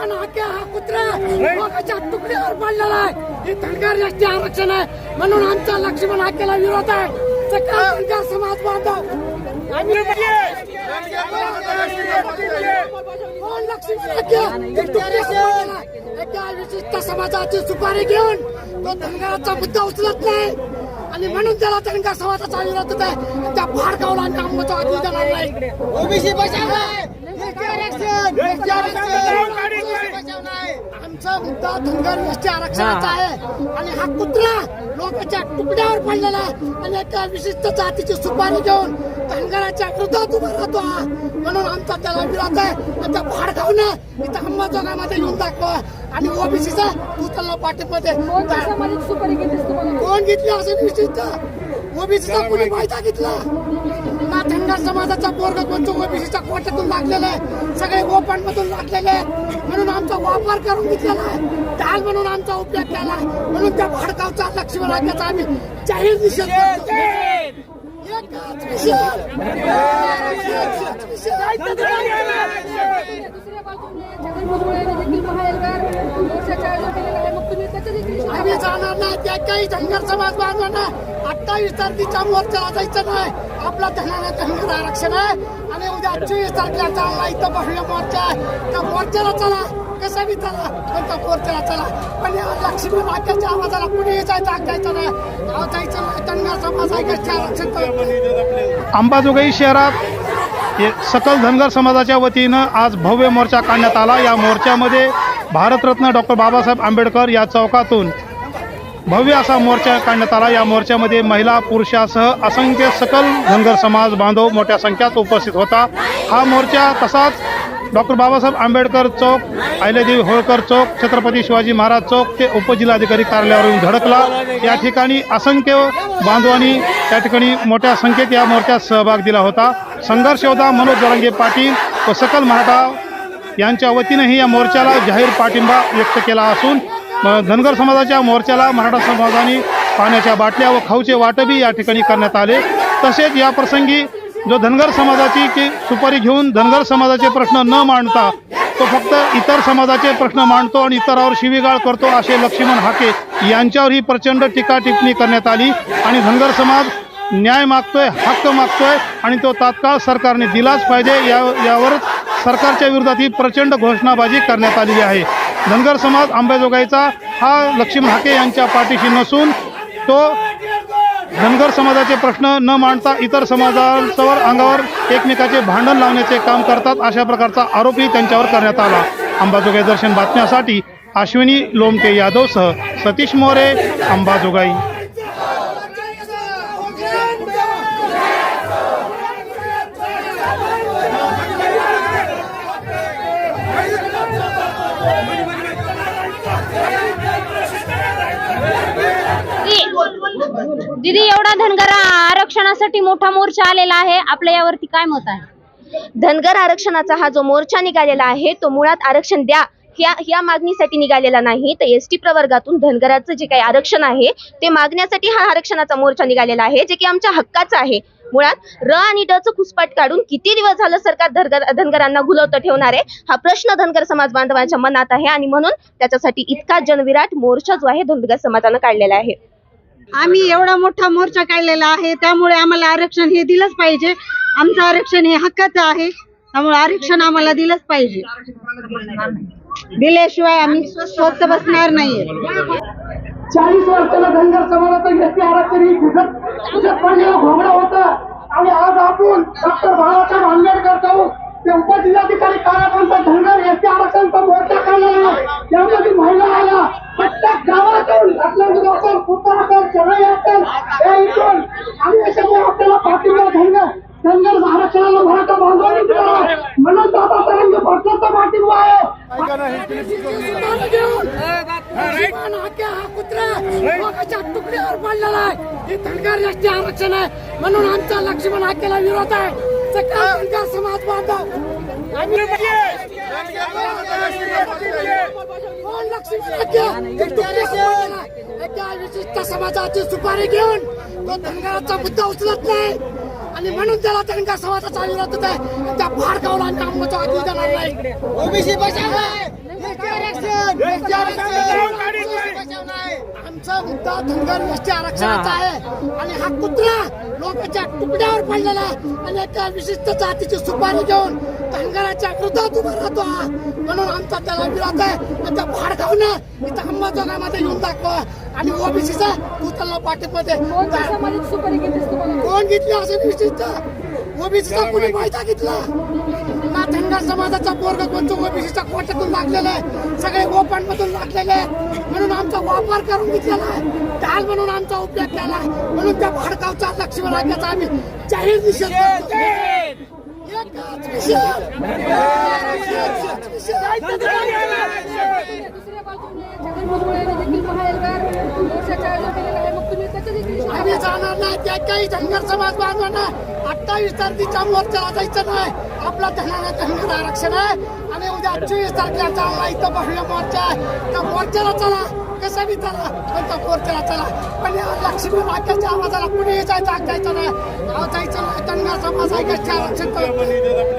नशिबान हाके हा कुत्रा लोकांच्या तुकड्यावर पडलेला आहे. हे धनगर एसटी आरक्षण आहे. म्हणून आमचा लक्ष्मण हाकेला विरोध आहे. सकाळ धनगर समाज बांधव. आम्ही कोण लक्ष्मण हाके? हे. एका विशिष्ट समाजाची सुपारी घेऊन तो धनगराचा मुद्दा उचलत नाही. आणि म्हणून त्याला धनगर समाजाचा विरोध होत आहे. आणि त्या फाडकावला आम्ही अंमलबजावणी देणार नाही. ओबीसी बचाव आमचा मुद्दा धनगर एसटी आरक्षणाचा आहे. आणि हा कुत्रा लोकांच्या तुकड्यावर पडलेला आहे. आणि एका विशिष्ट जातीची सुपारी घेऊन धनगराच्या विरोधात उभा राहतो हा. म्हणून आमचा त्याला विरोध आहे. आणि त्या फाडकावनं इथं अंबाजोगामध्ये येऊन दाखवा. आणि ओबीसीचा उचलला पाठीमध्ये कोण घेतली असं विशिष्ट? ओबीसीचा कोणी फायदा घेतला? ना धनगर समाजाचा पोरग कोणतो ओबीसीच्या कोट्यातून लागलेला आहे. सगळे ओपन मधून लागलेले आहेत. म्हणून आमचा वापर करून घेतलेला आहे. म्हणून आमचा उपयोग केला म्हणून त्या भाडकावचा लक्ष्मण राज्याचा आम्ही जाहीर निषेध करतो. आम्ही जाणार नाही. त्या काही धनगर समाज बांधवांना अठ्ठावीस तारखेच्या मोर्चा जायचं नाही. आपला धनाला धनगर आरक्षण आहे. आणि उद्या चोवीस तारखेला चालला इथं भव्य मोर्चा आहे. त्या मोर्चाला चला. कसा बी चला? पण त्या मोर्चाला चला? पण या लक्ष्मी आज्ञाच्या आवाजाला कुणी जायचं ऐकायचं नाही. जायचं नाही. धनगर समाज ऐकायचे आरक्षण तर अंबाजोगाई शहरात हे सकल धनगर समाजाच्या वतीनं आज भव्य मोर्चा काढण्यात आला. या मोर्चामध्ये भारतरत्न डॉक्टर बाबासाहेब आंबेडकर या चौकातून भव्य असा मोर्चा काढण्यात आला. या मोर्चामध्ये महिला पुरुषासह असंख्य सकल धनगर समाज बांधव मोठ्या संख्यात उपस्थित होता. हा मोर्चा तसाच डॉक्टर बाबासाहेब आंबेडकर चौक अहिल्यादेवी होळकर चौक छत्रपती शिवाजी महाराज चौक ते उपजिल्हाधिकारी कार्यालयावरून धडकला या ठिकाणी असंख्य बांधवांनी त्या ठिकाणी मोठ्या संख्येत या मोर्चात सहभाग दिला होता. संघर्ष योद्धा मनोज जरांगे पाटील व सकल मराठा यांच्या वतीनंही या मोर्चाला जाहीर पाठिंबा व्यक्त केला असून धनगर समाजाच्या मोर्चाला मराठा समाजाने पाण्याच्या बाटल्या व खाऊचे वाटपही या ठिकाणी करण्यात आले. तसेच या प्रसंगी जो धनगर समाजाची की सुपारी घेऊन धनगर समाजाचे प्रश्न न मांडता तो फक्त इतर समाजाचे प्रश्न मांडतो आणि इतरावर शिवीगाळ करतो असे लक्ष्मण हाके यांच्यावर ही प्रचंड टीका टिप्पणी करण्यात आली आणि धनगर समाज न्याय मागतोय हक्क मागतोय आणि तो तात्काळ सरकारने दिलाच पाहिजे या यावर सरकारच्या विरोधात ही प्रचंड घोषणाबाजी करण्यात आलेली आहे. धनगर समाज आंबेजोगाईचा हा लक्ष्मण हाके यांच्या पाठीशी नसून तो धनगर समाजाचे प्रश्न न मांडता इतर समाजांवर अंगावर एकमेकाचे भांडण लावण्याचे काम करतात अशा प्रकारचा आरोपही त्यांच्यावर करण्यात आला. अंबाजोगाई दर्शन बातम्यासाठी अश्विनी लोमटे यादवसह सतीश मोरे अंबाजोगाई दीदी एवढा धनगर आरक्षणासाठी मोठा मोर्चा आलेला आहे. आपल्या यावरती काय मत आहे? धनगर आरक्षणाचा हा जो मोर्चा निघालेला आहे तो मुळात आरक्षण द्या. या ह्या मागणीसाठी निघालेला नाही. तर एस टी प्रवर्गातून धनगराचं जे काही आरक्षण आहे ते मागण्यासाठी हा आरक्षणाचा मोर्चा निघालेला आहे जे की आमच्या हक्काचा आहे. मुळात र आणि ड च खुसपाट काढून किती दिवस झालं सरकार धनगर धनगरांना घुलवतं ठेवणार आहे? हा प्रश्न धनगर समाज बांधवांच्या मनात आहे आणि म्हणून त्याच्यासाठी इतका जनविराट मोर्चा जो आहे धनगर समाजानं काढलेला आहे. आम्ही एवढा मोठा मोर्चा काढलेला आहे. त्यामुळे आम्हाला आरक्षण हे दिलंच पाहिजे. आमचं आरक्षण हे हक्काचं आहे. त्यामुळे आरक्षण आम्हाला दिलंच पाहिजे. दिल्याशिवाय आम्ही स्वस्त बसणार नाहीये. चाळीस वर्षाला धनगर समाजाचं एसटी आरक्षण ही घुसत घुसत पडलेलं घोगडं आणि आज आपण डॉक्टर बाळासाहेब आंबेडकर चौक ते उपजिल्हाधिकारी कार्यालयाचा धनगर एसटी आरक्षणचा मोर्चा काढला आहे त्यामध्ये महिला आल्या प्रत्येक गावातून रत्नागिरी असेल कुत्तर असेल चढाई असेल हे इथून आणि याच्यामुळे आपल्याला पाठिंबा धनगर धनगर आरक्षणाला मराठा बांधवांनी दिला आहे. म्हणून बाबासाहेबांच्या पक्षाचा पाठिंबा आहे हा कुत्रा लोकांच्या तुकड्यावर पडलेला आहे हे धनगर एसटी आरक्षण आहे म्हणून आमचा लक्ष्मण हाकेला विरोध आहे सकाळ धनगर समाज बांधव कोण लक्ष्मण हाके? विशिष्ट समाजाची सुपारी घेऊन तो धनगराचा मुद्दा उचलत नाही आणि म्हणून त्याला धनगर समाजाचा विरोध होत आहे त्या फाडकावला आम्ही अंमलबजावणी देणार नाही ओबीसी बचाव आमचा मुद्दा धनगर एसटी आरक्षणाचा आहे. आणि हा कुत्रा लोकांच्या तुकड्यावर पडलेला आणि एका विशिष्ट जातीची सुपारी घेऊन धनगराच्या विरोधात उभा राहतो. म्हणून आमचा त्याला विरोध आहे. आणि त्या भाडकावनं इथं अंबाजोगाईमध्ये येऊन दाखवा. आणि ओबीसीचा तू त्याला पाठीमध्ये कोण घेतली असं विशिष्ट? ओबीसीचा कोणी फायदा घेतला? ना धनगर समाजाचा पोरग कोणतं ओबीसीच्या कोट्यातून लागलेला आहे? सगळे ओपन मधून लागलेले आहेत म्हणून आमचा वापर करून घेतलेला आहे. डाल म्हणून आमचा उपयोग केला म्हणून त्या भाडकावचा लक्ष्मण राज्याचा आम्ही जाहीर निषेध करतो. जाणार नाही. त्या काही धनगर समाज बांधवांना अठ्ठावीस तारखेच्या मोर्चाला जायचं नाही. आपला धनाला धनगर आरक्षण आहे. आणि उद्या अठ्ठावीस तारखेला चालला इथं भव्य मोर्चा आहे. त्या मोर्चाला चला. कसं बी चला? पण त्या मोर्चाला चला. पण या लक्ष्मी वाक्याच्या आवाजाला कुणीही जायचं ऐकायचं नाही. जायचं नाही. धनगर समाज ऐकायचे आरक्षण